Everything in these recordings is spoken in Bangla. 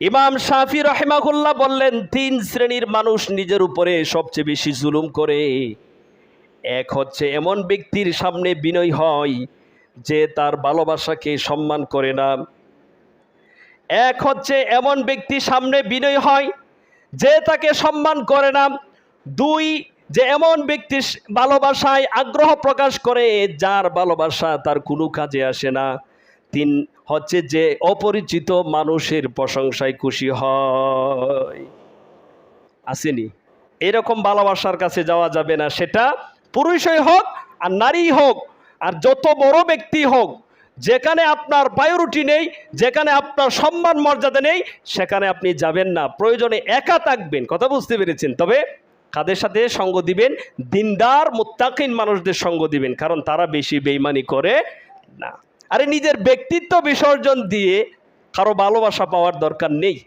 ইমাম শাফি রহেমাকুল্লাহ বললেন, তিন শ্রেণির মানুষ নিজের উপরে সবচেয়ে বেশি জুলুম করে। এক হচ্ছে এমন ব্যক্তির সামনে বিনয় হয় যে তার ভালোবাসাকে সম্মান করে না। এক হচ্ছে এমন ব্যক্তি সামনে বিনয় হয় যে তাকে সম্মান করে না। দুই, যে এমন ব্যক্তি ভালোবাসায় আগ্রহ প্রকাশ করে যার ভালোবাসা তার কোনো কাজে আসে না। তিন হচ্ছে যে অপরিচিত মানুষের প্রশংসায় খুশি হয়। আসেনি। এরকম ভালোবাসার কাছে যাওয়া যাবে না। সেটা পুরুষই হোক আর নারী হোক আর যত বড় ব্যক্তি হোক, যেখানে আপনার প্রায়োরিটি নেই, যেখানে আপনার সম্মান মর্যাদা নেই, সেখানে আপনি যাবেন না। প্রয়োজনে একা থাকবেন, কথা বুঝতে পেরেছেন? তবে কাদের সাথে সঙ্গ দিবেন? দিনদার, মুত্তাকিন মানুষদের সঙ্গ দিবেন, কারণ তারা বেশি বেইমানি করে না। আরে নিজের ব্যক্তিত্ব বিসর্জন দিয়ে কারও ভালোবাসা পাওয়ার দরকার নেই।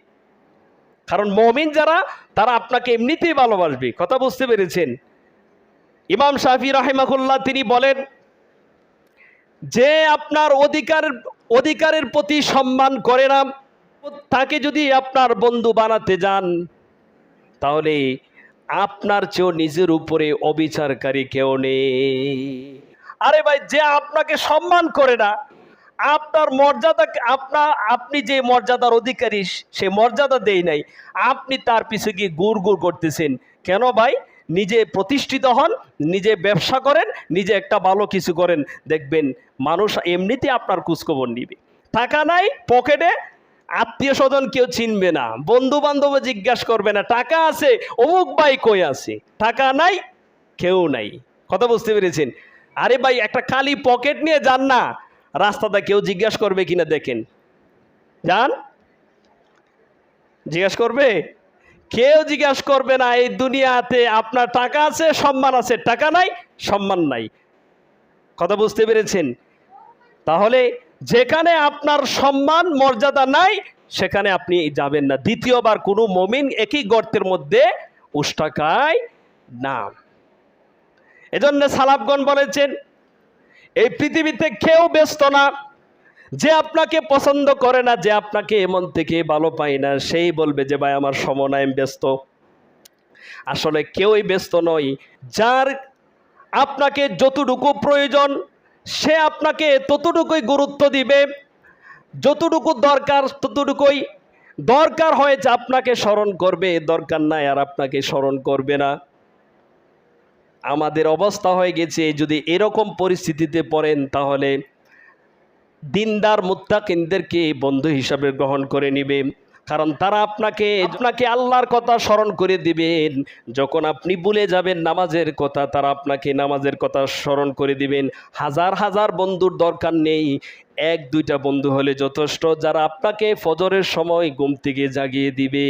কারণ মমিন যারা, তারা আপনাকে এমনিতেই ভালোবাসবে। কথা বুঝতে পেরেছেন? ইমাম শাফি রাহিমাকুল্লাহ তিনি বলেন, যে আপনার অধিকার, অধিকারের প্রতি সম্মান করে না, তাকে যদি আপনার বন্ধু বানাতে যান, তাহলে আপনার চেয়েও নিজের উপরে অবিচারকারী কেউ নেই। আরে ভাই, যে আপনাকে সম্মান করে না, আপনার মর্যাদা আপনার আপনি যে মর্যাদার অধিকারী, সে মর্যাদা দেই নাই, আপনি তার পিছে গিয়ে গুড় গুড় করতেছেন। কেন ভাই? নিজে প্রতিষ্ঠিত হন, নিজে ব্যবসা করেন, নিজে একটা ভালো কিছু করেন। দেখবেন, মানুষ এমনিতে আপনার খোঁজখবর নিবে। টাকা নাই, পকেটে, আত্মীয় স্বজন কেউ চিনবে না বন্ধু বান্ধব জিজ্ঞাসা করবে না, টাকা আছে, অমুক ভাই কই আছে? টাকা নাই, কেউ নাই। কথা বুঝতে পেরেছেন? আরে ভাই, একটা খালি পকেট নিয়ে যান না। রাস্তাটা কেউ জিজ্ঞাসা করবে কিনা দেখেন। যান। জিজ্ঞাসা করবে? কেউ জিজ্ঞাসা করবে না, এই দুনিয়াতে আপনার টাকা আছে, সম্মান আছে। টাকা নাই, সম্মান নাই। কথা বুঝতে পেরেছেন? তাহলে যেখানে আপনার সম্মান, মর্যাদা নাই, সেখানে আপনি যাবেন না। দ্বিতীয়বার কোনো মমিন একই গর্তের মধ্যে উষ্টাকায় না। এজন্য সালাফগণ বলেছেন, এই পৃথিবীতে কেউ ব্যস্ত না, যে আপনাকে পছন্দ করে না, যে আপনাকে এমন থেকে ভালো পায় না, সেই বলবে যে, ভাই, আমার আমি ব্যস্ত। আসলে কেউই ব্যস্ত নয়, যার আপনাকে যতটুকু প্রয়োজন, সে আপনাকে ততটুকুই গুরুত্ব দিবে, যতটুকু দরকার, ততটুকুই দরকার হয়েছে আপনাকে স্মরণ করবে, দরকার নাই আর আপনাকে স্মরণ করবে না। আমাদের অবস্থা হয়ে গেছে, যদি এরকম পরিস্থিতিতে পড়েন তাহলে দিনদার মুত্তাকিনদেরকে বন্ধু হিসাবে গ্রহণ করে নিবে কারণ তারা আপনাকে আপনাকে আল্লাহর কথা স্মরণ করে দিবেন। যখন আপনি ভুলে যাবেন নামাজের কথা, তারা আপনাকে নামাজের কথা স্মরণ করে দিবেন। হাজার হাজার বন্ধুর দরকার নেই। এক, দুইটা বন্ধু হলে যথেষ্ট। যারা আপনাকে ফজরের সময় ঘুম থেকে জাগিয়ে দিবে।